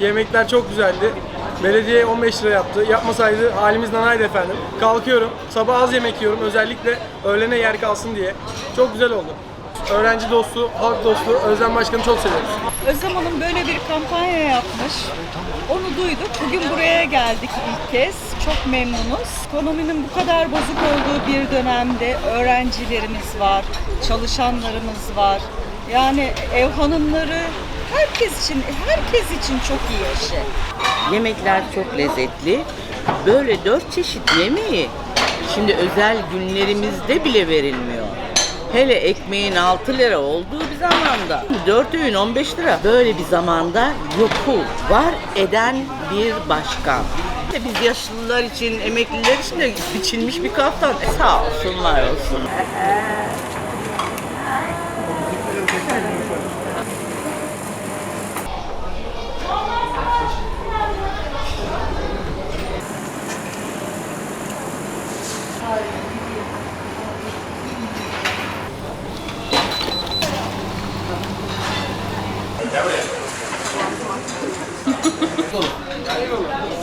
Yemekler çok güzeldi. Belediye 15 lira yaptı. Yapmasaydı halimiz nanaydı efendim. Kalkıyorum. Sabah az yemek yiyorum. Özellikle öğlene yer kalsın diye. Çok güzel oldu. Öğrenci dostu, halk dostu, Özlem Başkanı çok seviyoruz. Özlem Hanım böyle bir kampanya yapmış. Onu duyduk. Bugün buraya geldik ilk kez. Çok memnunuz. Ekonominin bu kadar bozuk olduğu bir dönemde öğrencilerimiz var, çalışanlarımız var. Yani ev hanımları herkes için, herkes için çok iyi şey. Yemekler çok lezzetli. Böyle dört çeşit yemeği şimdi özel günlerimizde bile verilmiyor. Hele ekmeğin 6 lira olduğu bir zamanda 4 öğün 15 lira. Böyle bir zamanda yoku var eden bir başkan. Biz yaşlılar için, emekliler için de biçilmiş bir kaftan. E, sağ olsun, var olsun. やめ。大丈夫。